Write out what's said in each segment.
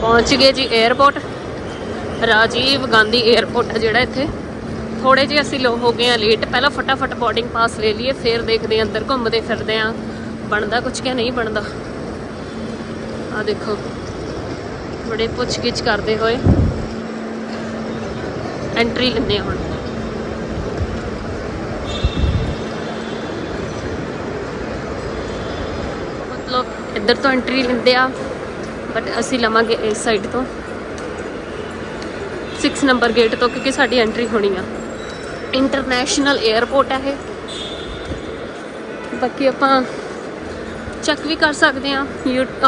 ਪਹੁੰਚ ਗਏ ਜੀ 에어ਪੋਰਟ ਰਾਜੀਵ ਗਾਂਧੀ 에어ਪੋਰਟ ਹੈ ਜਿਹੜਾ ਇੱਥੇ। ਥੋੜੇ ਜਿਹਾ ਅਸੀਂ ਲੋ ਹੋ ਗਏ ਆ ਲੇਟ ਪਹਿਲਾਂ ਫਟਾਫਟ ਬੋਰਡਿੰਗ ਪਾਸ ਲੈ ਲਈਏ, ਫਿਰ ਦੇਖਦੇ ਆਂ ਅੰਦਰ ਘੁੰਮਦੇ ਫਿਰਦੇ ਆਂ ਬਣਦਾ ਕੁਝ ਕਿ ਨਹੀਂ ਬਣਦਾ? ਆ ਦੇਖੋ, ਬੜੇ ਪੁੱਛਗਿੱਛ ਕਰਦੇ ਹੋਏ ਐਂਟਰੀ ਲੈਂਦੇ ਹੁਣ। ਮਤਲਬ ਇੱਧਰ ਤੋਂ ਐਂਟਰੀ ਲੈਂਦੇ ਆ। ਬਟ ਅਸੀਂ ਲਵਾਂਗੇ ਇਸ ਸਾਈਡ ਤੋਂ। 6 ਨੰਬਰ ਗੇਟ ਤੋਂ ਕਿਉਂਕਿ ਸਾਡੀ ਐਂਟਰੀ ਹੋਣੀ ਆ। ਇੰਟਰਨੈਸ਼ਨਲ 에ਅਰਪੋਰਟ ਹੈ ਇਹ। ਬਾਕੀ ਆਪਾਂ ਚੈੱਕ ਵੀ ਕਰ ਸਕਦੇ ਆ।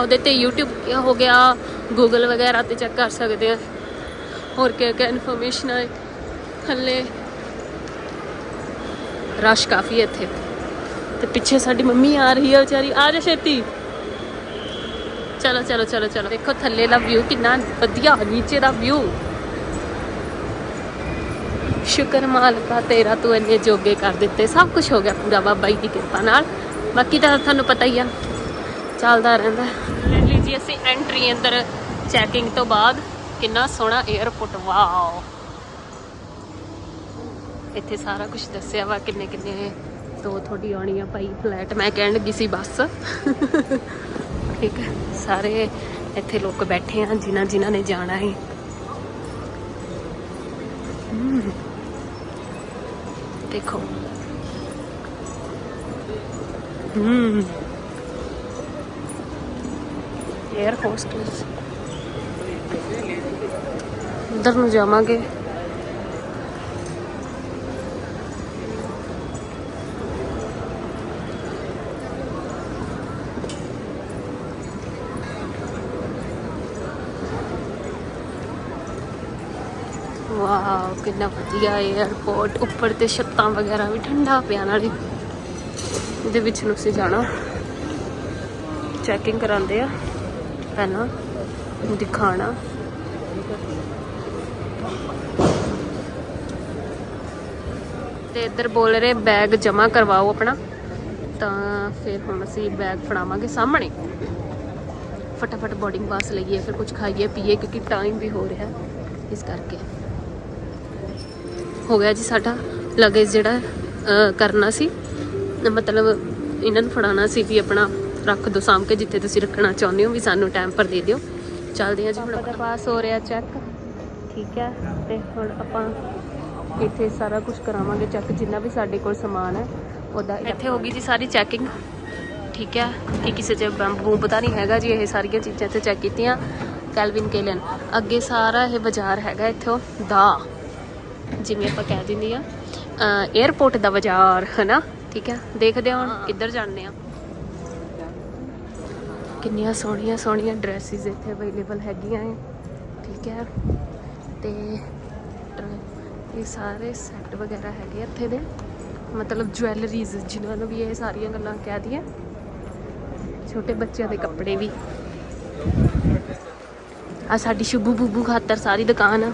ਉਹਦੇ ਤੇ YouTube ਹੋ ਗਿਆ, Google ਵਗੈਰਾ ਤੇ ਚੈੱਕ ਕਰ ਸਕਦੇ ਆ। ਹੋਰ ਕਿਆ ਕਿਆ ਇਨਫੋਰਮੇਸ਼ਨ ਹੈ ਥੱਲੇ ਰਸ਼ ਕਾਫੀ ਹੈ ਇੱਥੇ। ਤੇ ਪਿੱਛੇ ਸਾਡੀ ਮੰਮੀ ਆ ਰਹੀ ਹੈ ਵਿਚਾਰੀ। ਆ ਜਾ ਛੇਤੀ। ਚਲੋ ਚਲੋ ਚਲੋ ਚਲੋ। ਦੇਖੋ ਥੱਲੇ ਦਾ ਵਿਊ ਕਿੰਨਾ ਵਧੀਆ, ਨੀਚੇ ਦਾ ਵਿਊ ਸ਼ੁਕਰ ਮਾਲਕਾ, ਤੇਰਾ ਤੂੰ ਇੰਨੇ ਜੋਗੇ ਕਰ ਦਿੱਤੇ। ਸਭ ਕੁਝ ਹੋ ਗਿਆ ਪੂਰਾ ਬਾਬਾ ਜੀ ਦੀ ਕਿਰਪਾ ਨਾਲ। ਬਾਕੀ ਤਾਂ ਤੁਹਾਨੂੰ ਪਤਾ ਹੀ ਆ, ਚੱਲਦਾ ਰਹਿੰਦਾ। ਲੈ ਲਈ ਜੀ ਅਸੀਂ ਐਂਟਰੀ ਅੰਦਰ ਚੈਕਿੰਗ ਤੋਂ ਬਾਅਦ। ਕਿੰਨਾ ਸੋਹਣਾ 에ਅਰਪੋਰਟ ਵਾਓ ਇੱਥੇ ਸਾਰਾ ਕੁਝ ਦੱਸਿਆ ਵਾ ਕਿੰਨੇ ਕਿੰਨੇ ਤੋਂ ਤੁਹਾਡੀ ਆਉਣੀ ਆ ਭਾਈ ਫਲੈਟ ਮੈਂ ਕਹਿਣ ਲੱਗੀ ਸੀ, ਬੱਸ। ਠੀਕ ਹੈ। ਸਾਰੇ ਇੱਥੇ ਲੋਕ ਬੈਠੇ ਆ, ਜਿਨ੍ਹਾਂ ਜਿਨ੍ਹਾਂ ਨੇ ਜਾਣਾ ਹੈ ਹਮ। ਦੇਖੋ। ਹਮ। 에ਅਰ ਹੋਸਟਸ ਉਧਰ ਨੂੰ ਜਾਵਾਂਗੇ ਵਾਓ ਕਿੰਨਾ ਵਧੀਆ 에ਅਰਪੋਰਟ ਉੱਪਰ ਤੇ ਛੱਤਾਂ ਵਗੈਰਾ ਵੀ ਠੰਡਾ ਪਿਆ ਨਾਲੇ। ਇਹਦੇ ਵਿੱਚ ਨੂੰ ਅਸੀਂ ਜਾਣਾ। ਚੈਕਿੰਗ ਕਰਾਉਂਦੇ ਆ। ਪਹਿਲਾਂ ਦਿਖਾਣਾ। ਤੇ ਇੱਧਰ ਬੋਲ ਰਹੇ ਬੈਗ ਜਮ੍ਹਾਂ ਕਰਵਾਓ ਆਪਣਾ। ਤਾਂ ਫਿਰ ਹੁਣ ਅਸੀਂ ਬੈਗ ਫੜਾਵਾਂਗੇ ਸਾਹਮਣੇ। ਫਟਾਫਟ ਬੋਰਡਿੰਗ ਪਾਸ ਲਈਏ, ਫਿਰ ਕੁਝ ਖਾਈਏ, ਪੀਏ, ਕਿਉਂਕਿ ਟਾਈਮ ਵੀ ਹੋ ਰਿਹਾ। ਇਸ ਕਰਕੇ। ਹੋ ਗਿਆ ਜੀ ਸਾਡਾ ਲਗੇਜ ਜਿਹੜਾ ਕਰਨਾ ਸੀ। ਮਤਲਬ ਇਹਨਾਂ ਨੂੰ ਫੜਾਉਣਾ ਸੀ ਵੀ ਆਪਣਾ ਰੱਖ ਦੋ ਸਾਂਭ ਕੇ ਜਿੱਥੇ ਤੁਸੀਂ ਰੱਖਣਾ ਚਾਹੁੰਦੇ ਹੋ ਵੀ ਸਾਨੂੰ ਟਾਈਮ ਪਰ ਦੇ ਦਿਓ। ਚੱਲਦੇ ਆ ਜੀ ਹੁਣ ਦਾ ਪਾਸ ਹੋ ਰਿਹਾ ਚੈੱਕ ਠੀਕ ਹੈ ਤੇ ਹੁਣ ਆਪਾਂ ਇੱਥੇ ਸਾਰਾ ਕੁਝ ਕਰਾਵਾਂਗੇ ਚੈੱਕ ਜਿੰਨਾ ਵੀ ਸਾਡੇ ਕੋਲ ਸਮਾਨ ਹੈ ਉਹਦਾ ਇੱਥੇ ਹੋ ਗਈ ਜੀ ਸਾਰੀ ਚੈਕਿੰਗ ਠੀਕ ਹੈ ਕਿ ਕਿਸੇ ਚ ਬੰਬੂ ਪਤਾ ਨਹੀਂ ਹੈਗਾ ਜੀ ਇਹ ਸਾਰੀਆਂ ਚੀਜ਼ਾਂ ਤੇ ਚੈੱਕ ਕੀਤੀਆਂ। ਕੈਲਵਿਨ ਕੇਲਨ ਅੱਗੇ ਸਾਰਾ ਇਹ ਬਾਜ਼ਾਰ ਹੈਗਾ ਇੱਥੋਂ ਦਾ। ਜਿਵੇਂ ਆਪਾਂ ਕਹਿ ਦਿੰਦੇ ਆ 에어ਪੋਰਟ ਦਾ ਬਾਜ਼ਾਰ ਹਨਾ? ਠੀਕ ਹੈ? ਦੇਖਦੇ ਹਾਂ ਹੁਣ ਕਿੱਧਰ ਜਾਂਦੇ ਆ ਕਿੰਨੀਆਂ ਸੋਹਣੀਆਂ ਸੋਹਣੀਆਂ ਡਰੈਸਿਸ ਇੱਥੇ ਅਵੇਲੇਬਲ ਹੈਗੀਆਂ ਹੈ ਠੀਕ ਹੈ? ਤੇ ਇਹ ਸਾਰੇ ਸੈੱਟ ਵਗੈਰਾ ਹੈਗੇ ਇੱਥੇ ਦੇ। ਮਤਲਬ ਜੁਐਲਰੀਜ਼ ਜਿਨ੍ਹਾਂ ਨੂੰ ਵੀ ਇਹ ਸਾਰੀਆਂ ਗੱਲਾਂ ਕਹਿ ਦਈਏ। ਛੋਟੇ ਬੱਚਿਆਂ ਦੇ ਕੱਪੜੇ ਵੀ। ਆ ਸਾਡੀ ਸ਼ੁਭੂ ਬੂਬੂ ਖਾਤਰ ਸਾਰੀ ਦੁਕਾਨ ਆ।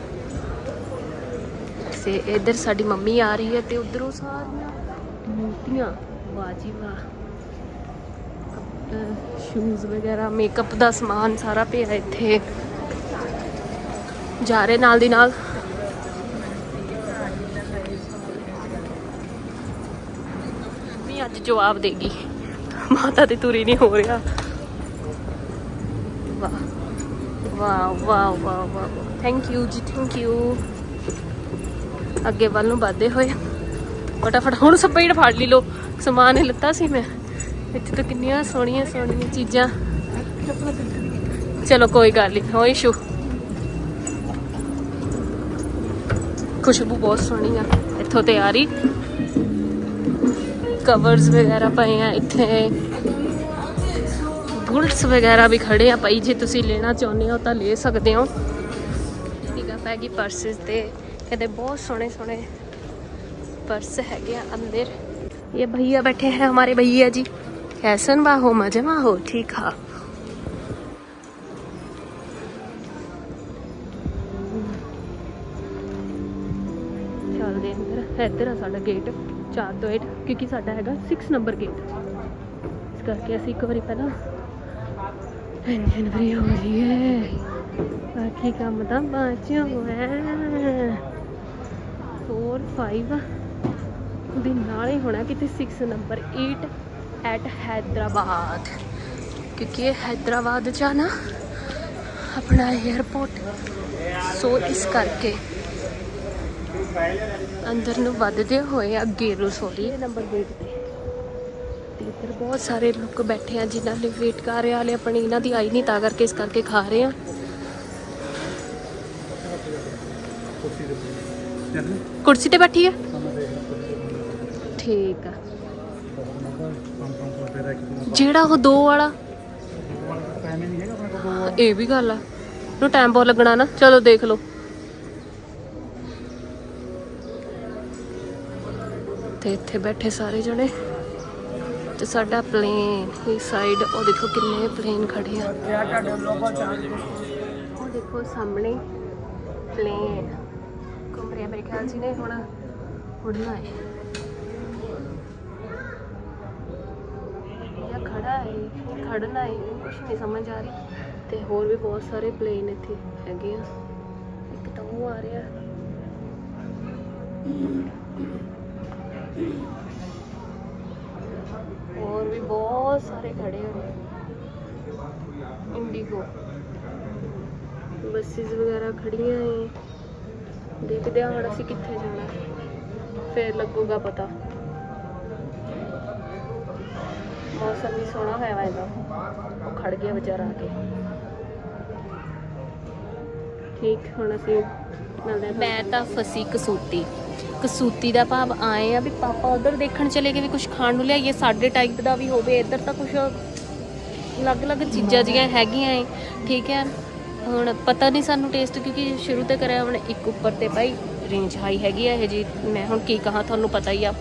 ਤੇ ਇੱਧਰ ਸਾਡੀ ਮੰਮੀ ਆ ਰਹੀ ਹੈ ਤੇ ਉਧਰੋਂ ਸਾਰੀਆਂ ਮੂਰਤੀਆਂ, ਵਾਹ ਵਾਹ। ਸ਼ੂਜ਼ ਵਗੈਰਾ ਮੇਕਅਪ ਦਾ ਸਮਾਨ ਸਾਰਾ ਪਿਆ ਇੱਥੇ। ਜਾ ਰਹੇ ਨਾਲ ਦੀ ਨਾਲ। ਮੰਮੀ ਅੱਜ ਜਵਾਬ ਦੇਗੀ ਮਾਤਾ ਤੇ ਤੁਰੀ ਨਹੀਂ ਹੋ ਰਿਹਾ। ਵਾਹ। ਵਾਹ ਵਾਹ ਵਾਹ ਵਾਹ thank you ji thank you ਅੱਗੇ ਵੱਲ ਨੂੰ ਵੱਧਦੇ ਹੋਏ ਫਟਾਫਟ ਹੁਣ ਸਪੀਡ ਫੜ ਲਈ ਲੋ ਸਮਾਨ ਲੱਤਾ ਸੀ ਮੈਂ। ਇੱਥੇ ਤਾਂ ਕਿੰਨੀਆਂ ਸੋਹਣੀਆਂ ਸੋਹਣੀਆਂ ਚੀਜ਼ਾਂ। ਚਲੋ ਕੋਈ ਗੱਲ ਨਹੀਂ ਨੋ ਇਸ਼ੂ। ਖੁਸ਼ਬੂ ਬਹੁਤ ਸੋਹਣੀ ਆ। ਇੱਥੋਂ ਤੇ ਆ ਰਹੀ ਕਵਰਸ ਵਗੈਰਾ ਪਏ ਆ ਇੱਥੇ। ਬੁਲਟਸ ਵਗੈਰਾ ਵੀ ਖੜੇ ਆ ਭਾਈ, ਜੇ ਤੁਸੀਂ ਲੈਣਾ ਚਾਹੁੰਦੇ ਹੋ ਤਾਂ ਲੈ ਸਕਦੇ ਹੋ। ਨਿਗਾ ਪੈਗੀ ਪਰਸਸ ਤੇ। ਕਹਿੰਦੇ ਬਹੁਤ ਸੋਹਣੇ ਸੋਹਣੇ पर्स है गया अंदर ये भैया बैठे हैं हमारे भैया जी कैसन बा हो मजमा हो ठीक है ਚੱਲਦੇ ਹਾਂ ਅੰਦਰ ਇੱਧਰ ਆ ਸਾਡਾ ਗੇਟ 4 ਤੋਂ 8 ਕਿਉਂਕਿ ਸਾਡਾ ਹੈਗਾ 6 ਨੰਬਰ ਗੇਟ ਇਸ ਕਰਕੇ ਅਸੀਂ ਇੱਕ ਵਾਰੀ ਪਹਿਲਾਂ ਜਨਵਰੀ ਹੋ ਰਹੀ ਹੈ ਬਾਕੀ ਕੰਮ ਤਾਂ ਬਾਅਦ ਹੋਇਆ 4 5 ਦੇ ਨਾਲ ਹੀ ਹੋਣਾ ਕਿਤੇ 6 ਨੰਬਰ 8 ਐਟ ਹੈਦਰਾਬਾਦ। ਕਿਉਂਕਿ ਇਹ ਹੈਦਰਾਬਾਦ ਚ ਆ ਨਾ ਆਪਣਾ 에ਅਰਪੋਰਟ ਸੋ ਇਸ ਕਰਕੇ ਅੰਦਰ ਨੂੰ ਵੱਧਦੇ ਹੋਏ ਅੱਗੇ ਰਸੋਲੀ ਨੰਬਰ ਗੇਟ ਤੇ। ਤੇ ਇੱਧਰ ਬਹੁਤ ਸਾਰੇ ਲੋਕ ਬੈਠੇ ਆ ਜਿਨ੍ਹਾਂ ਨੇ ਵੇਟ ਕਰ ਰਹੇ ਹਾਲੇ ਆਪਣੀ ਇਹਨਾਂ ਦੀ ਆਈ ਨਹੀਂ ਤਾਂ ਕਰਕੇ ਇਸ ਕਰਕੇ ਖਾ ਰਹੇ ਆ। ਕੁਰਸੀ ਤੇ ਬੈਠੀ ਹੈ ਠੀਕ ਆ। ਜਿਹੜਾ ਉਹ ਦੋ ਵਾਲਾ? ਇਹ ਵੀ ਗੱਲ ਆ। ਨੂੰ ਟਾਈਮ ਬਹੁਤ ਲੱਗਣਾ ਨਾ। ਚਲੋ ਦੇਖ ਲਓ। ਤੇ ਇੱਥੇ ਬੈਠੇ ਸਾਰੇ ਜਣੇ। ਤੇ ਸਾਡਾ ਪਲੇਨ ਇਸ ਸਾਈਡ ਉਹ ਦੇਖੋ ਕਿੰਨੇ ਪਲੇਨ ਖੜੇ ਆ। ਉਹ ਦੇਖੋ ਸਾਹਮਣੇ ਪਲੇਨ ਘੁੰਮ ਮੇਰੇ ਖਿਆਲ ਸੀ ਨੇ ਹੁਣ ਉੜਨਾ ਹੈ ਜਾਂ ਖੜਾ ਹੈ ਜਾਂ ਖੜਨਾ ਹੈ ਕੁਝ ਨਹੀਂ ਸਮਝ ਆ ਰਹੀ। ਤੇ ਹੋਰ ਵੀ ਬਹੁਤ ਸਾਰੇ ਪਲੇਨ ਇੱਥੇ ਹੈਗੇ ਆ। ਇੱਕ ਤਾਂ ਉਹ ਆ ਰਿਹਾ। ਹੋਰ ਵੀ ਬਹੁਤ ਸਾਰੇ ਖੜੇ ਹੋਏ ਇੰਡੀਗੋ ਬੱਸਿਸ ਵਗੈਰਾ ਖੜੀਆਂ ਏ। ਦੇਖਦੇ ਹਾਂ ਹੁਣ ਅਸੀਂ ਕਿੱਥੇ ਜਾਣਾ। ਫੇਰ ਲੱਗੂਗਾ ਪਤਾ। ਮੌਸਮ ਵੀ ਸੋਹਣਾ ਹੋਇਆ ਵਾ ਇਹਦਾ। ਉਹ ਖੜ ਗਿਆ ਵਿਚਾਰਾ ਆ ਕੇ। ਠੀਕ, ਹੁਣ ਅਸੀਂ ਮਿਲਦੇ ਮੈਂ ਤਾਂ ਫਸੀ ਕਸੂਤੀ। ਕਸੂਤੀ ਦਾ ਭਾਵ ਆਏ ਆ ਵੀ ਪਾਪਾ ਉਧਰ ਦੇਖਣ ਚਲੇ ਗਏ ਵੀ ਕੁਝ ਖਾਣ ਨੂੰ ਲਿਆਈਏ, ਸਾਡੇ ਟਾਈਪ ਦਾ ਵੀ ਹੋਵੇ, ਇੱਧਰ ਤਾਂ ਕੁਝ ਅਲੱਗ-ਅਲੱਗ ਚੀਜ਼ਾਂ ਜੀਆਂ ਹੈਗੀਆਂ ਏ। ਠੀਕ ਹੈ। ਹੁਣ ਪਤਾ ਨਹੀਂ ਸਾਨੂੰ ਟੇਸਟ ਕਿਉਂਕਿ ਸ਼ੁਰੂ ਤੇ ਕਰਿਆ, ਹੁਣ ਇੱਕ ਉੱਪਰ ਤੇ ਭਾਈ ਰੇਂਜ ਹਾਈ ਹੈਗੀ ਆ ਇਹ ਜੀ। ਮੈਂ ਹੁਣ ਕੀ ਕਹਾਂ, ਤੁਹਾਨੂੰ ਪਤਾ ਹੀ ਆ।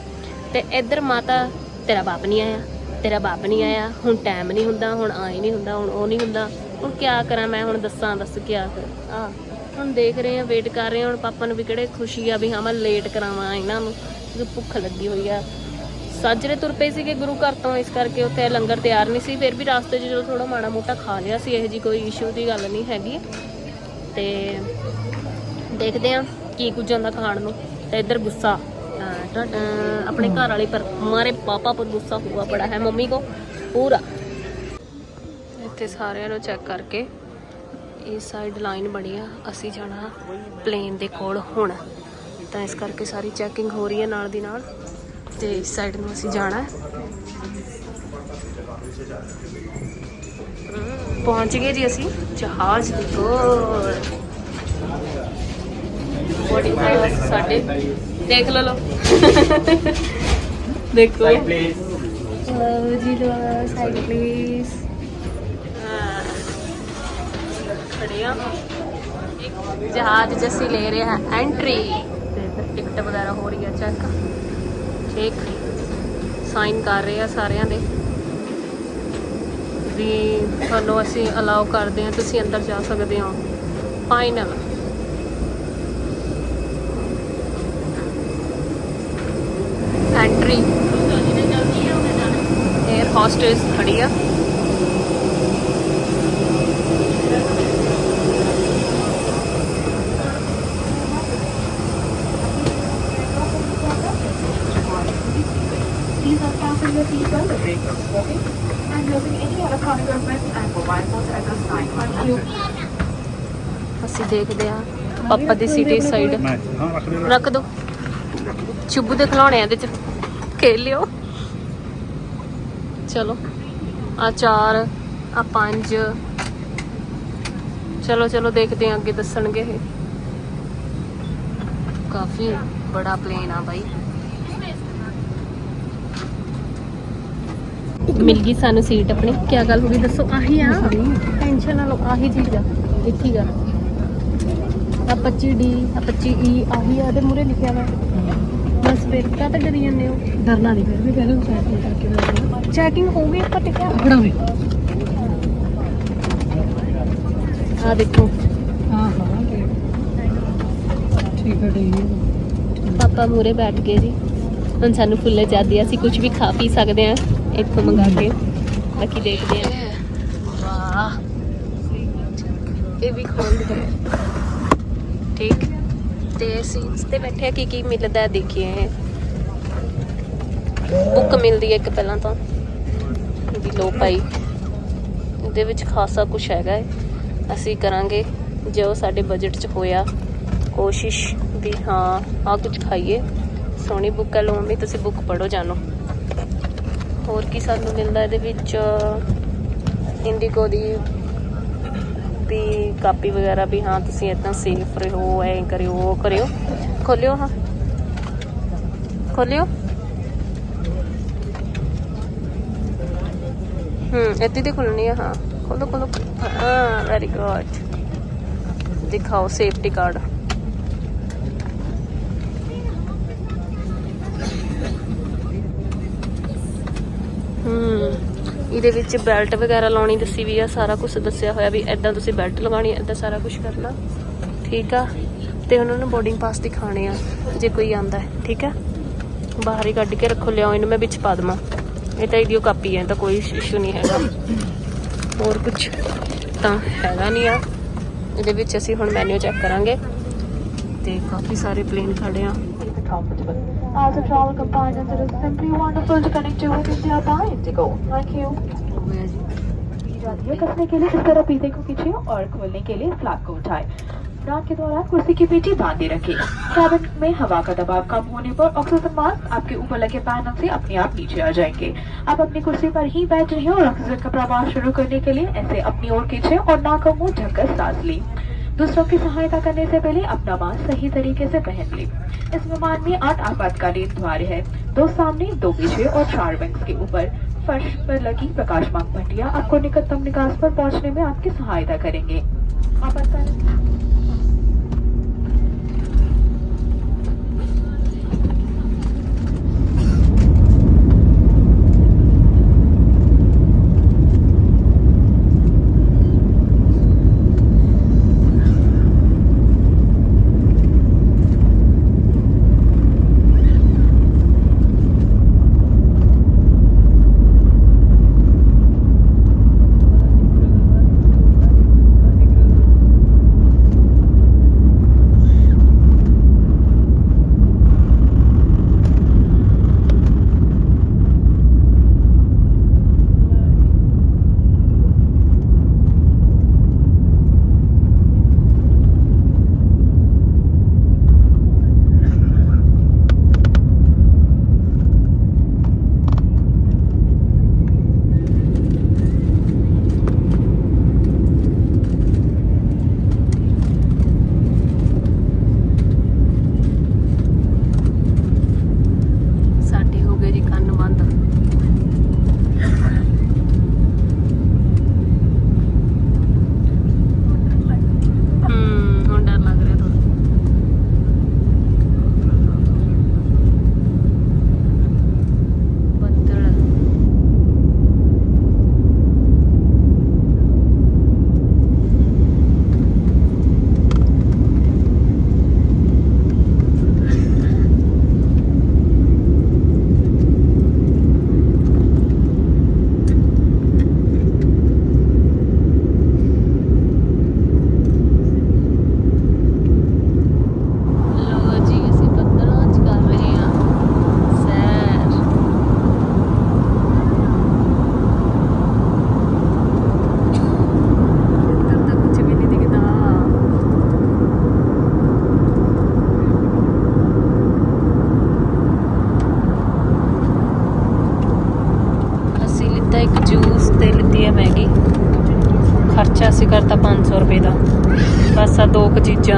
ਤੇ ਇੱਧਰ ਮਾਤਾ, ਤੇਰਾ ਬਾਪ ਨਹੀਂ ਆਇਆ। ਤੇਰਾ ਬਾਪ ਨਹੀਂ ਆਇਆ। ਹੁਣ ਟਾਈਮ ਨਹੀਂ ਹੁੰਦਾ, ਹੁਣ ਆਏ ਨਹੀਂ ਹੁੰਦਾ, ਹੁਣ ਉਹ ਨਹੀਂ ਹੁੰਦਾ। ਹੁਣ ਕਿਆ ਕਰਾਂ ਮੈਂ, ਹੁਣ ਦੱਸਾਂ, ਦੱਸ ਕਿਆ ਆ ਹੁਣ ਦੇਖ ਰਹੇ ਆ ਵੇਟ ਕਰ ਰਹੇ ਆ। ਹੁਣ ਪਾਪਾ ਨੂੰ ਵੀ ਕਿਹੜੇ ਖੁਸ਼ੀ ਆ ਵੀ ਹਾਂ, ਮੈਂ ਲੇਟ ਕਰਾਵਾਂ ਇਹਨਾਂ ਨੂੰ। ਭੁੱਖ ਲੱਗੀ ਹੋਈ ਆ। ਸਾਜਰੇ ਤੁਰ ਪਏ ਸੀਗੇ ਗੁਰੂ ਘਰ ਤੋਂ, ਇਸ ਕਰਕੇ ਉੱਥੇ ਲੰਗਰ ਤਿਆਰ ਨਹੀਂ ਸੀ। ਫਿਰ ਵੀ ਰਾਸਤੇ 'ਚ ਜਦੋਂ ਥੋੜਾ ਮਾੜਾ ਮੋਟਾ ਖਾ ਲਿਆ ਸੀ, ਇਹ ਜੀ ਕੋਈ ਇਸ਼ੂ ਦੀ ਗੱਲ ਨਹੀਂ ਹੈਗੀ। ਤੇ ਦੇਖਦੇ ਆ ਕੀ ਕੁਝ ਆਉਂਦਾ ਖਾਣ ਨੂੰ। ਤੇ ਇੱਧਰ ਗੁੱਸਾ। ਆਪਣੇ ਘਰ ਵਾਲੇ ਪਰ ਮਾਰੇ ਪਾਪਾ ਪਰ ਗੁੱਸਾ ਹੁਆ ਬੜਾ, ਹੈ ਮੰਮੀ ਕੋ? ਪੂਰਾ। ਇੱਥੇ ਸਾਰਿਆਂ ਨੂੰ ਚੈੱਕ ਕਰਕੇ ਇਸ ਸਾਈਡ ਲਾਈਨ ਬਣੀ ਆ, ਅਸੀਂ ਜਾਣਾ ਪਲੇਨ ਦੇ ਕੋਲ ਹੁਣ। ਤਾਂ ਇਸ ਕਰਕੇ ਸਾਰੀ ਚੈਕਿੰਗ ਹੋ ਰਹੀ ਹੈ ਨਾਲ ਦੀ ਨਾਲ। ਤੇ ਇਸ ਸਾਈਡ ਨੂੰ ਅਸੀਂ ਜਾਣਾ ਹੈ। ਪਹੁੰਚ ਗਏ ਜੀ ਅਸੀਂ ਜਹਾਜ਼ ਦੇ ਕੋਲ। ਬੋਡੀ ਸਾਈਡ ਸਾਡੇ। ਦੇਖ ਲਓ ਲੋ ਦੇਖੋ। ਲਓ ਜੀ ਲੋ ਸਾਈਡ ਪਲੀਜ਼ ਖੜੇ ਆ ਇੱਕ ਜਹਾਜ਼ ਅਸੀਂ ਲੈ ਰਹੇ ਐਂਟਰੀ ਤੇ ਟਿਕਟ ਵਗੈਰਾ ਹੋ ਰਹੀ ਹੈ ਚੈੱਕ ਠੀਕ ਸਾਈਨ ਕਰ ਰਹੇ ਆ ਸਾਰਿਆਂ ਦੇ ਵੀ ਤੁਹਾਨੂੰ ਅਸੀਂ ਅਲਾਉ ਕਰਦੇ ਹਾਂ, ਤੁਸੀਂ ਅੰਦਰ ਜਾ ਸਕਦੇ ਹੋ। ਫਾਈਨਲ ਐਂਟਰੀ 에ਅਰ ਹੋਸਟੇਸ ਖੜੀ ਆ Please unfasten your vehicle. And using any electronic equipment and mobile phones at this time. Thank you. ਅਸੀਂ ਦੇਖਦੇ ਆ ਪਾਪਾ ਦੀ ਸਿਟੀ ਸਾਈਡ ਮੈਂ ਹਾਂ ਰੱਖ ਦੇ ਰੱਖ ਦੋ ਚੁੱਬੂ ਦੇ ਖਿਲਾਉਣੇ ਆ ਇਹਦੇ ਚ ਖੇਲ ਲਿਓ ਚਲੋ ਆ ਚਾਰ ਆ ਪੰਜ ਚਲੋ ਚਲੋ ਦੇਖਦੇ ਆ ਅੱਗੇ ਦੱਸਣਗੇ ਇਹ ਕਾਫੀ ਬੜਾ ਪਲੇਨ ਆ ਬਾਈ ਮਿਲ ਗਈ ਸਾਨੂੰ ਸੀਟ ਆਪਣੀ। ਕੀ ਗੱਲ ਹੋ ਗਈ ਦੱਸੋ? ਆਹੀ ਆ। ਟੈਨਸ਼ਨ ਨਾ ਲਓ ਆਹੀ ਚੀਜ਼ ਆ। ਇੱਥੇ ਹੀ ਆ ਆ 25 ਡੀ ਆ 25 ਈ ਆਹੀ ਆ ਦੇ ਮੂਰੇ ਲਿਖਿਆ ਵਾ। ਬਸ ਫਿਰ ਕਾ ਤਾਂ ਡਰੀ ਜਾਂਦੇ ਹੋ? ਡਰਨਾ ਨਹੀਂ ਫਿਰ ਵੀ ਪਹਿਲਾਂ ਚੈਕਿੰਗ ਕਰਕੇ ਚੈਕਿੰਗ ਹੋ ਗਈ ਆਪਾਂ ਟਿਕਿਆ ਆ ਦੇਖੋ। ਹਾਂ ਹਾਂ ਠੀਕ। ਹੈ ਠੀਕ ਪਾਪਾ ਮੂਰੇ ਬੈਠ ਗਏ ਜੀ। ਹੁਣ ਸਾਨੂੰ ਫੁੱਲ ਆਜ਼ਾਦੀ ਆ ਅਸੀਂ ਕੁਝ ਵੀ ਖਾ ਪੀ ਸਕਦੇ ਆ ਇੱਥੋਂ ਮੰਗਾ ਕੇ ਬਾਕੀ ਦੇਖਦੇ ਆ ਵਾਹ। ਇਹ ਵੀ ਖੋਲ ਦੇ। ਠੀਕ। ਤੇ ਸੀਟਸ ਤੇ ਬੈਠੇ ਕੀ ਕੀ ਮਿਲਦਾ ਦੇਖੀਏ। ਬੁੱਕ ਮਿਲਦੀ ਹੈ ਇੱਕ ਪਹਿਲਾਂ ਤਾਂ। ਵੀ ਲੋ ਭਾਈ। ਉਹਦੇ ਵਿੱਚ ਖਾਸਾ ਕੁਝ ਹੈਗਾ ਹੈ। ਅਸੀਂ ਕਰਾਂਗੇ ਜੋ ਸਾਡੇ ਬਜਟ 'ਚ ਹੋਇਆ। ਕੋਸ਼ਿਸ਼ ਵੀ ਹਾਂ ਆ ਕੁਝ ਖਾਈਏ। ਸੋਹਣੀ ਬੁੱਕ ਹੈ ਲੋ ਮੰਮੀ, ਤੁਸੀਂ ਬੁੱਕ ਪੜੋ ਜਾਨੋ ਹੋਰ ਕੀ ਸਾਨੂੰ ਮਿਲਦਾ ਇਹਦੇ ਵਿੱਚ? ਇੰਡੀਗੋ ਦੀ ਵੀ ਕਾਪੀ ਵਗੈਰਾ ਵੀ, ਹਾਂ, ਤੁਸੀਂ ਇਦਾਂ ਸੇਫ ਰਹੋ, ਐ ਕਰਿਓ, ਉਹ ਕਰਿਓ। ਖੋਲਿਓ, ਹਾਂ। ਖੋਲਿਓ। ਹੂੰ ਇੱਥੇ ਦੀ ਖੁੱਲਣੀ ਆ, ਹਾਂ। ਖੋਲੋ ਖੋਲੋ। ਹਾਂ ਵੈਰੀ ਗੁੱਡ ਦਿਖਾਓ ਸੇਫਟੀ ਕਾਰਡ ਹੂੰ। ਇਹਦੇ ਵਿੱਚ ਬੈਲਟ ਵਗੈਰਾ ਲਾਉਣੀ ਦੱਸੀ ਵੀ ਆ, ਸਾਰਾ ਕੁਝ ਦੱਸਿਆ ਹੋਇਆ ਵੀ ਐਦਾਂ ਤੁਸੀਂ ਬੈਲਟ ਲਗਾਉਣੀ ਐਦਾਂ ਸਾਰਾ ਕੁਝ ਕਰਨਾ। ਠੀਕ ਆ? ਤੇ ਉਹਨਾਂ ਨੂੰ ਬੋਰਡਿੰਗ ਪਾਸ ਦਿਖਾਣੇ ਆ, ਜੇ ਕੋਈ ਆਂਦਾ ਹੈ। ਠੀਕ ਆ? ਬਾਹਰ ਹੀ ਕੱਢ ਕੇ ਰੱਖੋ, ਲਿਆਓ, ਇਹਨੂੰ ਮੈਂ ਵਿੱਚ ਪਾ ਦੇਵਾਂ। ਇਹ ਤਾਂ ਇਹਦੀ ਕਾਪੀ ਹੈ ਤਾਂ ਕੋਈ ਇਸ਼ੂ ਨਹੀਂ ਹੈਗਾ। ਹੋਰ ਕੁਝ ਤਾਂ ਹੈਗਾ ਨਹੀਂ ਆ। ਇਹਦੇ ਵਿੱਚ ਅਸੀਂ ਹੁਣ ਮੈਨੂ ਚੈੱਕ ਕਰਾਂਗੇ। ਤੇ ਕਾਫੀ ਸਾਰੇ ਪਲੇਨ ਖੜੇ ਆ। comfortable. As a travel companion, it is simply wonderful to connect you with India by Indigo. Thank you. कसने के लिए इस तरह पीते को खींचे और खोलने के लिए फ्लैप को उठाए स्नान के दौरान कुर्सी की पीछे बांधे रखे कैबिन में हवा का दबाव कम होने पर ऑक्सीजन मास्क आपके ऊपर लगे पैनल से अपने आप नीचे आ जाएँगे आप अपनी कुर्सी पर ही बैठ रहे हैं और ऑक्सीजन का प्रवाह शुरू करने के लिए ऐसे अपनी ओर खींचे और नाक और मुँह ढककर सांस लें दूसरों की सहायता करने से पहले अपना मास्क सही तरीके से पहन लें। इस विमान में आठ आपातकालीन द्वार है। दो सामने, दो पीछे और चार विंग्स के ऊपर। फर्श पर लगी प्रकाश मांग भट्टिया आपको निकटतम निकास पर पहुँचने में आपकी सहायता करेंगे। आपातकालीन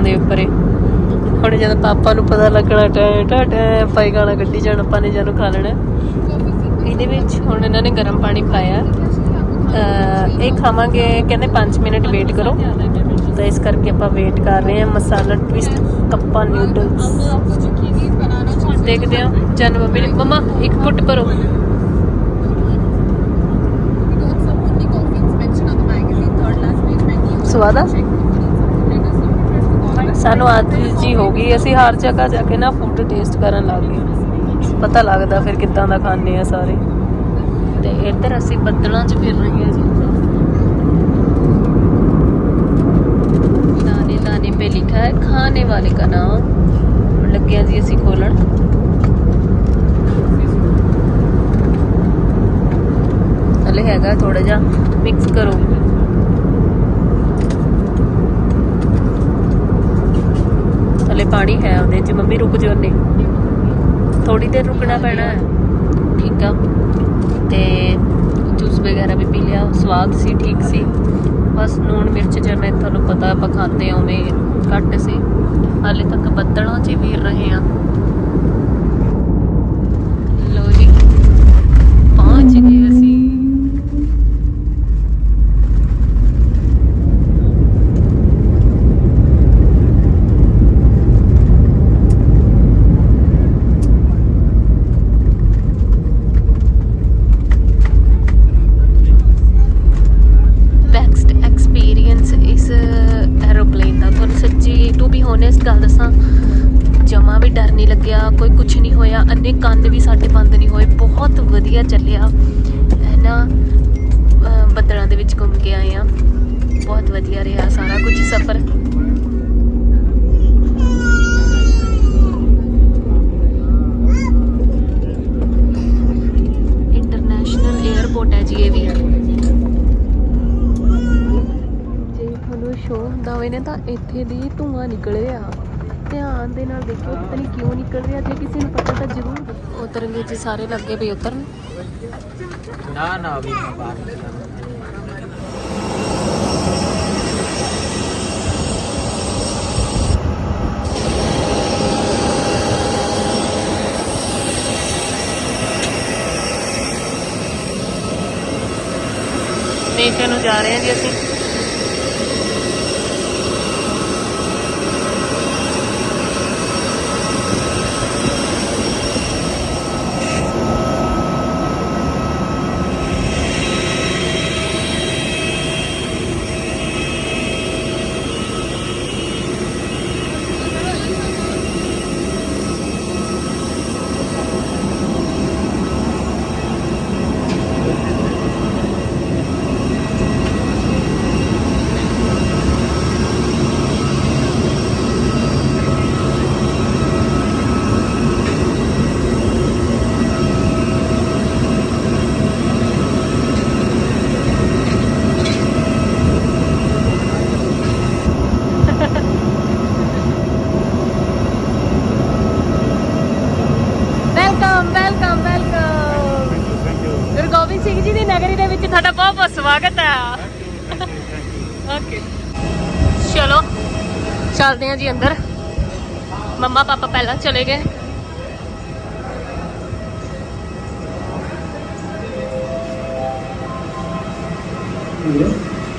ਦੇ ਉੱਪਰ। ਏ ਹੁਣ ਜਦ ਪਾਪਾ ਨੂੰ ਪਤਾ ਲੱਗਣਾ, ਟੈ ਟੈ ਪਾਈ ਗਾਣਾ ਗੱਡੀ ਜਾਣ, ਆਪਾਂ ਨੇ ਜਾਨੂੰ ਖਾ ਲੈਣਾ। ਇਹਦੇ ਵਿੱਚ ਹੁਣ ਇਹਨਾਂ ਨੇ ਗਰਮ ਪਾਣੀ ਪਾਇਆ। ਇਹ ਖਾਵਾਂਗੇ, ਕਹਿੰਦੇ 5 ਮਿੰਟ ਵੇਟ ਕਰੋ। ਤਾਂ ਇਸ ਕਰਕੇ ਆਪਾਂ ਵੇਟ ਕਰ ਰਹੇ ਹਾਂ, ਮਸਾਲਾ ਟਵਿਸਟ ਕੱਪਾ ਨੂਡਲਸ ਦੇਖਦੇ ਹਾਂ ਜਨ ਮੰਮੀ ਨੇ ਮਮਾ, ਇੱਕ ਫੁੱਟ ਭਰੋ। ਸਵਾਦ ਆ? ਸਾਨੂੰ ਅੱਜ ਜੀ ਹੋ ਗਈ, ਅਸੀਂ ਹਰ ਜਗ੍ਹਾ ਜਾ ਕੇ ਨਾ ਫੂਡ ਟੇਸਟ ਕਰਨ ਲੱਗ ਗਏ। ਪਤਾ ਲੱਗਦਾ ਫਿਰ ਕਿੱਦਾਂ ਦਾ ਖਾਣੇ ਆ ਸਾਰੇ। ਤੇ ਇੱਧਰ ਅਸੀਂ ਬੱਦਲਾਂ 'ਚ ਫਿਰ ਰਹੇ ਹਾਂ ਜੀ। ਦਾਣੇ ਦਾਣੇ 'ਤੇ ਲਿਖਾ ਹੈ, ਖਾਣੇ ਵਾਲੇ ਦਾ ਨਾਮ। ਲੱਗਿਆ ਜੀ ਅਸੀਂ ਖੋਲਣ। ਹਲੇ ਹੈਗਾ ਥੋੜਾ ਜਿਹਾ ਮਿਕਸ ਕਰੋ। ਪਾਣੀ ਹੈ ਉਹਦੇ ਚ ਮੰਮੀ ਰੁਕ ਜਾਓ ਨੇ ਥੋੜੀ ਦੇਰ ਰੁਕਣਾ ਪੈਣਾ ਹੈ। ਠੀਕ ਆ। ਤੇ ਜੂਸ ਵਗੈਰਾ ਵੀ ਪੀ ਲਿਆ ਸਵਾਦ ਸੀ ਠੀਕ ਸੀ। ਬਸ ਨੂਣ ਮਿਰਚ ਜਿਵੇਂ ਤੁਹਾਨੂੰ ਪਤਾ ਆਪਾਂ ਖਾਂਦੇ ਉਵੇਂ ਘੱਟ ਸੀ। ਹਾਲੇ ਤੱਕ ਬੱਦਲਾਂ 'ਚ ਵੀਰ ਰਹੇ ਆ ਲੋ ਜੀ ਪਹੁੰਚ ਗਏ ਅਸੀਂ ਬੈਸਟ ਐਕਸਪੀਰੀਅੰਸ ਇਸ ਐਰੋਪਲੇਨ ਦਾ ਤੁਹਾਨੂੰ ਸੱਚੀ ਟੂ ਬੀ ਹੋਨੈਸਟ ਗੱਲ ਦੱਸਾਂ ਜਮਾ ਵੀ ਡਰ ਨਹੀਂ ਲੱਗਿਆ ਕੋਈ ਕੁਝ ਨਹੀਂ ਹੋਇਆ ਅੰਨੇ ਕੰਨ ਵੀ ਸਾਡੇ ਬੰਦ ਨਹੀਂ ਹੋਏ ਬਹੁਤ ਵਧੀਆ ਚੱਲਿਆ ਹੈ ਨਾ ਅਹ ਬੱਦਲਾਂ ਦੇ ਵਿੱਚ ਘੁੰਮ ਕੇ ਆਏ ਆ ਬਹੁਤ ਵਧੀਆ ਰਿਹਾ ਸਾਰਾ ਕੁਝ ਸਫ਼ਰ। ਇੰਟਰਨੈਸ਼ਨਲ 에ਅਰਪੋਰਟ ਹੈ ਜੀ ਇਹ ਵੀ। ਜੇ ਤੁਹਾਨੂੰ ਸ਼ੋਅ ਹੁੰਦਾ ਹੋਵੇ ਨਾ ਤਾਂ ਇੱਥੇ ਦੀ ਧੂਆਂ ਨਿਕਲ ਰਿਹਾ ਧਿਆਨ ਦੇ ਨਾਲ ਦੇਖਿਓ ਪਤਾ ਨਹੀਂ ਕਿਉਂ ਨਿਕਲ ਰਿਹਾ। ਜੇ ਕਿਸੇ ਨੂੰ ਪਤਾ ਤਾਂ ਜ਼ਰੂਰ ਉਤਰਨਗੇ ਜੀ ਸਾਰੇ ਲੱਗੇ ਪਏ ਉਤਰਨ। ਨਾ ਨਾ ਮੈਂ ਬਾਹਰ ਨੀਚੇ ਨੂੰ ਜਾ ਰਹੇ ਹਾਂ ਜੀ ਅਸੀਂ welcome welcome welcome Guru Gobind Singh ji ਦੀ ਨਗਰੀ ਦੇ ਵਿੱਚ ਤੁਹਾਡਾ ਬਹੁਤ ਬਹੁਤ ਸਵਾਗਤ ਹੈ ਓਕੇ ਚਲੋ ਚੱਲਦੇ ਹਾਂ ਜੀ ਅੰਦਰ ਮੰਮਾ ਪਾਪਾ ਪਹਿਲਾਂ ਚਲੇ ਗਏ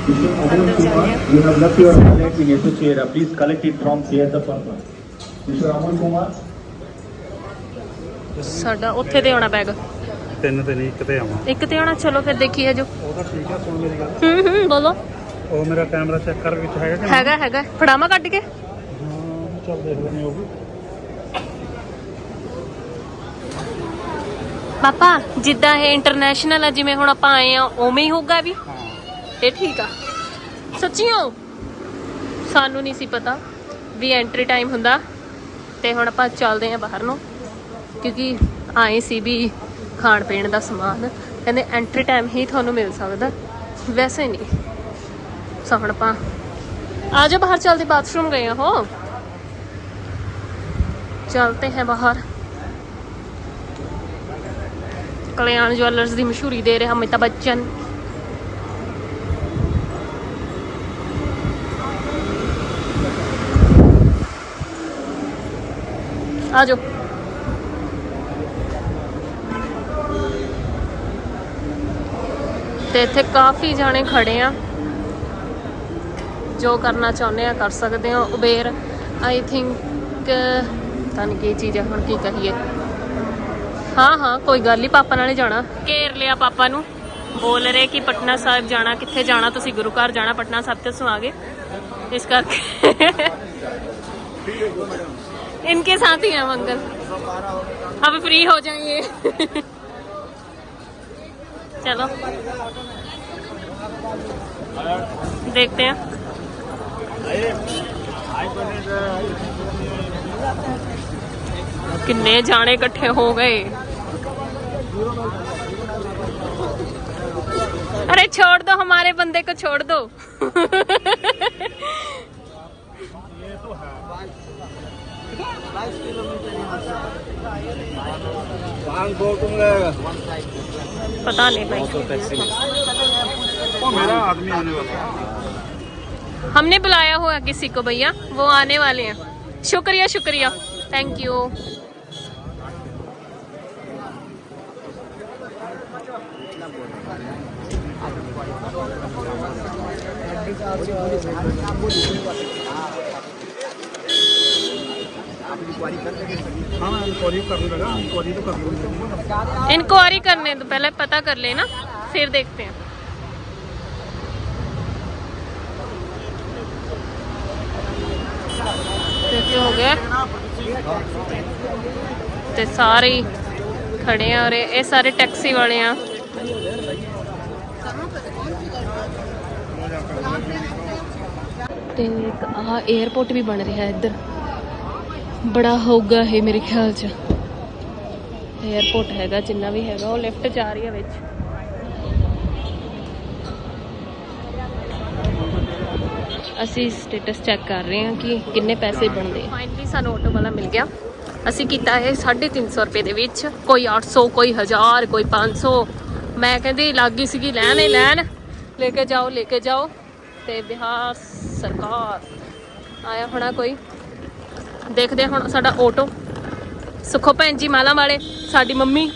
Mr. Adam Under Kumar, Janya. you have left your wallet in Yesu chair. Please collect it from here the person. Mr. Aman Kumar, ਸਾਡਾ ਉੱਥੇ ਤੇ ਆਉਣਾ ਬੈਗ ਤਿੰਨ ਤੇ ਨਹੀਂ ਕਿਤੇ ਆਵਾਂ। ਇੱਕ ਤੇ ਆਉਣਾ ਚਲੋ ਫਿਰ ਦੇਖੀਏ ਜੋ ਉਹ ਤਾਂ ਠੀਕ ਆ ਸੁਣ ਮੇਰੀ ਗੱਲ। ਹੂੰ ਹੂੰ ਬੋਲੋ। ਉਹ ਮੇਰਾ ਕੈਮਰਾ ਚੈੱਕ ਕਰ ਵਿੱਚ ਹੈਗਾ ਕਿ ਨਹੀਂ? ਹੈਗਾ ਹੈਗਾ। ਫੜਾਵਾ ਕੱਢ ਕੇ? ਹਾਂ ਚੱਲ ਦੇਖ ਲੈਣੇ ਉਹ ਵੀ। ਪਾਪਾ ਜਿੱਦਾਂ ਇਹ ਇੰਟਰਨੈਸ਼ਨਲ ਆ ਜਿਵੇਂ ਹੁਣ ਆਪਾਂ ਆਏ ਆ ਉਵੇਂ ਹੀ ਹੋਊਗਾ ਵੀ? ਇਹ ਠੀਕ ਆ। ਸੱਚੀਓ ਸਾਨੂੰ ਨਹੀਂ ਸੀ ਪਤਾ ਵੀ ਐਂਟਰੀ ਟਾਈਮ ਹੁੰਦਾ। ਤੇ ਹੁਣ ਆਪਾਂ ਚੱਲਦੇ ਆ ਬਾਹਰ ਨੂੰ ਕਿਉਂਕਿ ਆਏ ਸੀ ਵੀ ਖਾਣ ਪੀਣ ਦਾ ਸਮਾਨ, ਕਹਿੰਦੇ ਐਂਟਰੀ ਟਾਈਮ ਹੀ ਤੁਹਾਨੂੰ ਮਿਲ ਸਕਦਾ। ਵੈਸੇ ਨਹੀਂ। ਸਹਣ ਪਾ। ਆ ਜਾ ਬਾਹਰ, ਚਲਦੇ ਬਾਥਰੂਮ ਗਏ ਹੋ। ਚਲਤੇ ਹੈ ਬਾਹਰ। ਕਲਿਆਣ ਜਵੈਲਰਸ ਦੀ ਮਸ਼ਹੂਰੀ ਦੇ ਰਿਹਾ ਅਮਿਤਾ ਬੱਚਨ। ਆ ਜਾਓ। ਤੇ ਇੱਥੇ ਕਾਫੀ ਜਾਣੇ ਖੜੇ ਆ ਜੋ ਕਰਨਾ ਚਾਹੁੰਦੇ ਆ ਕਰ ਸਕਦੇ ਹੋ ਉਬੇਰ ਆਈ ਥਿੰਕ ਤਾਂ ਕੀ ਚੀਜ਼ ਹੈ ਹੁਣ ਕੀ ਕਹੀਏ ਹਾਂ ਹਾਂ ਕੋਈ ਗੱਲ ਨਹੀਂ ਪਾਪਾ ਨਾਲੇ ਜਾਣਾ ਘੇਰ ਲਿਆ ਪਾਪਾ ਨੂੰ ਬੋਲ ਰਹੇ ਕਿ ਪਟਨਾ ਸਾਹਿਬ ਜਾਣਾ ਕਿੱਥੇ ਜਾਣਾ ਤੁਸੀਂ ਗੁਰੂ ਘਰ ਜਾਣਾ ਪਟਨਾ ਸਾਹਿਬ ਤੇ ਸੁਆਗੇ ਇਸ ਕਰਕੇ इनके साथ ही है मंगल अब फ्री हो जाएंगे चलो। देखते हैं। किन्ने जाने कट्ठे हो गए। अरे छोड़ दो, हमारे बंदे को छोड़ दो। किलोमीटर पता नहीं भाई। हमने बुलाया हुआ किसी को भैया वो आने वाले हैं। शुक्रिया शुक्रिया। थैंक यू ਇਨਕੁਆਰੀ ਕਰਨੀ ਪੈਣਾ ਇਨਕੁਆਰੀ ਤਾਂ ਕਰਨੀ ਪੈਣੀ इंक्वायरी करने तो पहले पता कर लेना फिर देखते हैं ਤੇ ਕੀ ਹੋ ਗਿਆ? ਤੇ ਸਾਰੇ ਹੀ ਖੜੇ ਆ ਰੇ ਇਹ ਸਾਰੇ ਟੈਕਸੀ ਵਾਲੇ ਆ। ਤੇ ਆ 에어ਪੋਰਟ ਵੀ ਬਣ ਰਿਹਾ ਇੱਧਰ। ਬੜਾ ਹੋਊਗਾ ਇਹ ਮੇਰੇ ਖਿਆਲ 'ਚ। 에어ਪੋਰਟ ਹੈਗਾ, ਜਿੰਨਾ ਵੀ ਹੈਗਾ, ਉਹ ਲਿਫਟ ਜਾ ਰਹੀ ਹੈ ਵਿੱਚ। ਅਸੀਂ ਸਟੇਟਸ ਚੈੱਕ ਕਰ ਰਹੇ ਹਾਂ ਕਿ ਕਿੰਨੇ ਪੈਸੇ ਬਣਦੇ ਫਾਈਨਲੀ ਸਾਨੂੰ ਆਟੋ ਵਾਲਾ ਮਿਲ ਗਿਆ। ਅਸੀਂ ਕੀਤਾ ਇਹ 350 ਰੁਪਏ ਦੇ ਵਿੱਚ। ਕੋਈ 800 ਕੋਈ 1000 ਕੋਈ 500 ਮੈਂ ਕਹਿੰਦੀ ਲੱਗੀ ਸੀਗੀ, ਲੈਣ ਹੀ ਲੈਣ। ਲੈ ਕੇ ਜਾਓ, ਲੈ ਕੇ ਜਾਓ। ਤੇ ਬਿਹਾਰ ਸਰਕਾਰ, ਆਇਆ ਹੋਣਾ ਕੋਈ? ਦੇਖਦੇ ਹੁਣ ਸਾਡਾ ਆਟੋ ਸੁਖੋ ਭੈਣ ਜੀ ਮਾਲਾ ਵਾਲੇ, ਸਾਡੀ ਮੰਮੀ।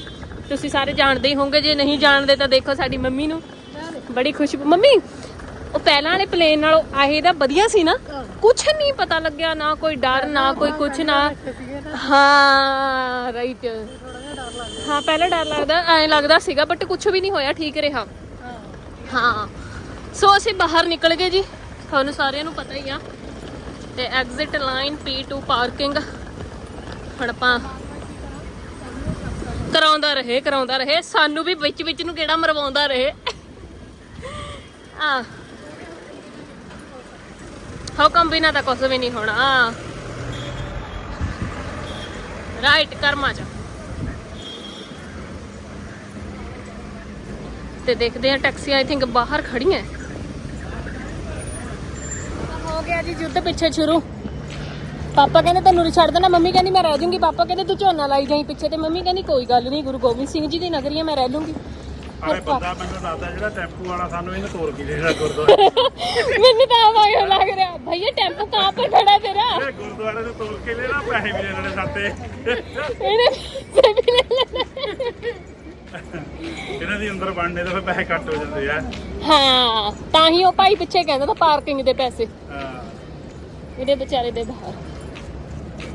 ਤੁਸੀਂ ਸਾਰੇ ਜਾਣਦੇ ਹੀ ਹੋਵੋਗੇ, ਜੇ ਨਹੀਂ ਜਾਣਦੇ ਤਾਂ ਦੇਖੋ ਸਾਡੀ ਮੰਮੀ ਨੂੰ। ਬੜੀ ਖੁਸ਼ਬੂ ਮੰਮੀ, ਉਹ ਪਹਿਲਾਂ ਵਾਲੇ ਪਲੇਨ ਨਾਲੋਂ ਆਹੇ ਦਾ ਵਧੀਆ ਸੀ ਨਾ। ਕੁਛ ਨਹੀਂ ਪਤਾ ਲੱਗਿਆ, ਨਾ ਕੋਈ ਡਰ, ਨਾ ਕੋਈ ਕੁਛ, ਨਾ ਹਾਂ ਰਾਈਟ ਹਾਂ, ਪਹਿਲਾਂ ਡਰ ਲੱਗਦਾ, ਐਂ ਲੱਗਦਾ ਸੀਗਾ ਬਟ ਕੁਛ ਵੀ ਨਹੀਂ ਹੋਇਆ, ਠੀਕ ਰਿਹਾ। ਹਾਂ। ਸੋ ਅਸੀਂ ਬਾਹਰ ਨਿਕਲ ਗਏ ਜੀ। ਤੁਹਾਨੂੰ ਸਾਰਿਆਂ ਨੂੰ ਪਤਾ ਹੀ ਆ। ਤੇ ਐਗਜ਼ਿਟ ਲਾਈਨ P2 ਪਾਰਕਿੰਗ ਹੁਣ ਆਪਾਂ ਕਰਾਉਂਦਾ ਰਹੇ ਕਰਾਉਂਦਾ ਰਹੇ। ਸਾਨੂੰ ਵੀ ਵਿੱਚ ਵਿੱਚ ਨੂੰ ਕਿਹੜਾ ਮਰਵਾਉਂਦਾ ਰਹੇ। ਆ ਹੁਕਮ ਬਿਨਾ ਤਾਂ ਕੁਝ ਵੀ ਨਹੀਂ ਹੋਣਾ? ਰਾਈਟ ਕਰਮਾ ਚ ਤੇ ਦੇਖਦੇ ਆ ਟੈਕਸੀ ਆਈ ਥਿੰਕ ਬਾਹਰ ਖੜੀਆਂ ਹੋ ਗਿਆ ਜੀ ਯੁੱਧ ਪਿੱਛੇ ਸ਼ੁਰੂ। ਪਾਪਾ ਕਹਿੰਦੇ ਤੈਨੂੰ ਨਹੀਂ ਛੱਡ ਦੇਣਾ ਮੰਮੀ ਕਹਿੰਦੀ ਮੈਂ ਰਹਿ ਜਾਊਂਗੀ ਪਾਪਾ ਕਹਿੰਦੇ ਤੂੰ ਝੋਨਾ ਲਾਈ ਜਾਈਂ ਪਿੱਛੇ ਤੇ ਮੰਮੀ ਕਹਿੰਦੀ ਕੋਈ ਗੱਲ ਨਹੀਂ ਗੁਰੂ ਗੋਬਿੰਦ ਸਿੰਘ ਜੀ ਦੀ ਨਗਰੀ ਆ ਮੈਂ ਰਹਿ ਲੂੰਗੀ। ਬੰਦਾ ਮੈਨੂੰ ਦੱਸਦਾ ਜਿਹੜਾ ਟੈਂਪੂ ਵਾਲਾ ਸਾਨੂੰ ਇਹਨੂੰ ਤੋੜ ਕੇ ਜਿਹੜਾ ਗੁਰਦੁਆਰੇ। ਮੈਨੂੰ ਤਾਂ ਆਵਾਜ਼ ਲੱਗ ਰਿਹਾ ਭਈਆ ਟੈਂਪੂ ਕਹਾਂ ਪਰ ਖੜਾ ਤੇਰਾ? ਇਹ ਗੁਰਦੁਆਰੇ ਤੋਂ ਤੋੜ ਕੇ ਲੈਣਾ ਪੈਸੇ ਵੀ ਲੈਣੇ ਸਾਤੇ ਇਹਨੇ ਪੈਸੇ ਵੀ ਲੈ ਲੈਣੇ। ਇਹਨਾਂ ਦੀ ਅੰਦਰ ਬਣਨੇ ਤਾਂ ਫਿਰ ਪੈਸੇ ਕੱਟ ਹੋ ਜਾਂਦੇ ਆ। ਹਾਂ ਤਾਂ ਹੀ ਉਹ ਭਾਈ ਪਿੱਛੇ ਕਹਿੰਦਾ ਤਾਂ ਪਾਰਕਿੰਗ ਦੇ ਪੈਸੇ। ਹਾਂ। ਇਹਦੇ ਵਿਚਾਰੇ ਦੇ ਬਾਹਰ।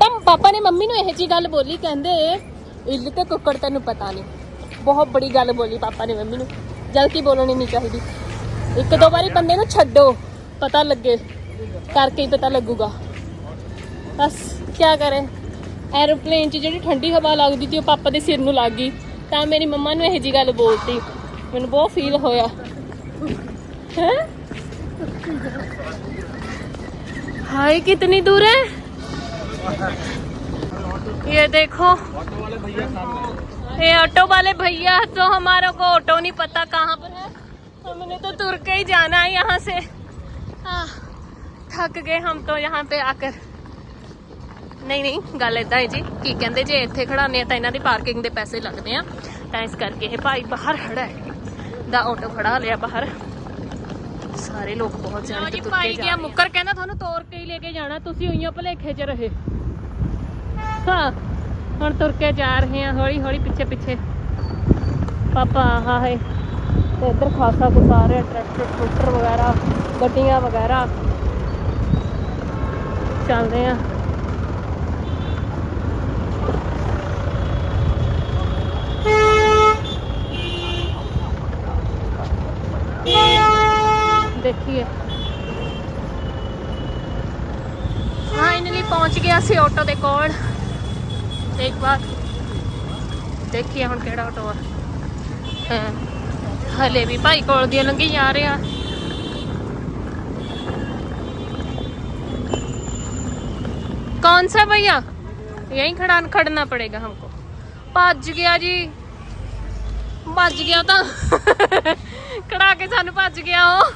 ਤਾਂ ਪਾਪਾ ਨੇ ਮੰਮੀ ਨੂੰ ਇਹ ਜੀ ਗੱਲ ਬੋਲੀ ਕਹਿੰਦੇ ਇੱਲ ਤੇ ਕੁੱਕੜ ਤੈਨੂੰ ਪਤਾ ਨਹੀਂ। ਬਹੁਤ ਬੜੀ ਗੱਲ ਬੋਲੀ ਪਾਪਾ ਨੇ ਮੰਮੀ ਨੂੰ। ਕੀ ਬੋਲਣੀ ਨਹੀਂ ਚਾਹੀਦੀ। ਇੱਕ ਦੋ ਵਾਰੀ ਬੰਦੇ ਨੂੰ ਛੱਡੋ ਪਤਾ ਲੱਗੇ। ਕਰਕੇ ਹੀ ਪਤਾ ਲੱਗੂਗਾ। ਬਸ ਕੀ ਕਰੇ? ਐਰੋਪਲੇਨ 'ਚ ਜਿਹੜੀ ਠੰਡੀ ਹਵਾ ਲੱਗਦੀ ਸੀ ਉਹ ਪਾਪਾ ਦੇ ਸਿਰ ਨੂੰ ਲੱਗ ਗਈ। ਤਾਂ ਮੇਰੀ ਮੰਮਾ ਨੂੰ ਇਹ ਜੀ ਗੱਲ ਬੋਲਤੀ ਮੈਨੂੰ ਬਹੁਤ ਫੀਲ ਹੋਇਆ ਹੈ हाय कितनी दूर है ये देखो ये ऑटो वाले भैया तो हमारे को ऑटो नहीं पता कहाँ पर है हमने तो तुर के ही जाना है यहाँ से आह, थक गए हम तो यहाँ पे आकर ਨਹੀਂ ਨਹੀਂ ਗੱਲ ਇਦਾਂ ਹੈ ਜੀ। ਕੀ ਕਹਿੰਦੇ ਜੇ ਇੱਥੇ ਖੜਾਉਂਦੇ ਆ ਤਾਂ ਇਹਨਾਂ ਦੀ ਪਾਰਕਿੰਗ ਦੇ ਪੈਸੇ ਲੱਗਦੇ ਆ। ਤਾਂ ਇਸ ਕਰਕੇ ਇਹ ਭਾਈ ਬਾਹਰ ਖੜਾ ਹੈ। ਦਾ ਆਟੋ ਖੜਾ ਲਿਆ ਬਾਹਰ। ਸਾਰੇ ਲੋਕ ਬਹੁਤ ਜਾਣੇ ਤੇ ਤੁਰ ਕੇ ਜਾ ਮੁੱਕਰ ਕਹਿੰਦਾ ਤੁਹਾਨੂੰ ਤੋਰ ਕੇ ਹੀ ਲੈ ਕੇ ਜਾਣਾ ਤੁਸੀਂ ਉਈਆਂ ਭਲੇਖੇ 'ਚ ਰਹੇ। ਹਾਂ ਹੁਣ ਤੁਰ ਕੇ ਜਾ ਰਹੇ ਹਾਂ ਹੌਲੀ ਹੌਲੀ ਪਿੱਛੇ ਪਿੱਛੇ ਪਾਪਾ ਆਹ ਹੈ ਤੇ ਇੱਧਰ ਖਾਸਾ ਕੁ ਸਾਰੇ ਟਰੈਕਟਰ ਟਰੂਟਰ ਵਗੈਰਾ ਗੱਡੀਆਂ ਵਗੈਰਾ। ਚੱਲਦੇ ਆ। देखिए। फाइनली पहुँच गया सी ऑटो के कोल एक बार। देखिए हम कि ऑटो है। हले भी भाई कोल दिया लंघी जा रहे हैं। कौन सा भैया? यही खड़ा खड़ना पड़ेगा हमको। भज गया जी। भज गया तो। ਖੜਾ ਕੇ ਸਾਨੂੰ ਭੱਜ ਗਿਆ ਉਹ।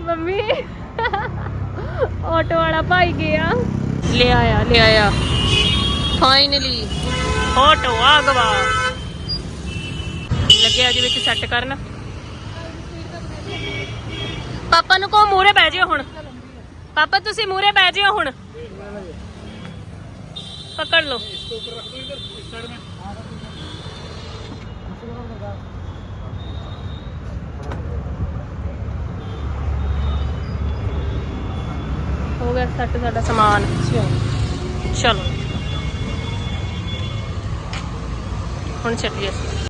ਮੰਮੀ, ਆਟੋ ਵਾਲਾ ਭਾਈ ਗਿਆ। ਲੈ ਆਇਆ ਲੈ ਆਇਆ। ਫਾਈਨਲੀ ਆਟੋ ਆ ਗਵਾ। ਲੱਗਿਆ ਜੀ ਵਿੱਚ ਸੈੱਟ ਕਰਨ। ਪਾਪਾ ਨੂੰ ਕੋ ਮੂਰੇ ਬਹਿ ਜਿਓ ਹੁਣ। ਪਾਪਾ, ਤੁਸੀਂ ਮੂਰੇ ਬਹਿ ਜਿਓ ਹੁਣ। ਪਕੜ ਲਓ। ਹੋ ਗਿਆ ਸੈੱਟ ਸਾਡਾ ਸਮਾਨ। ਚਲੋ। ਹੁਣ ਚੱਲੀਏ।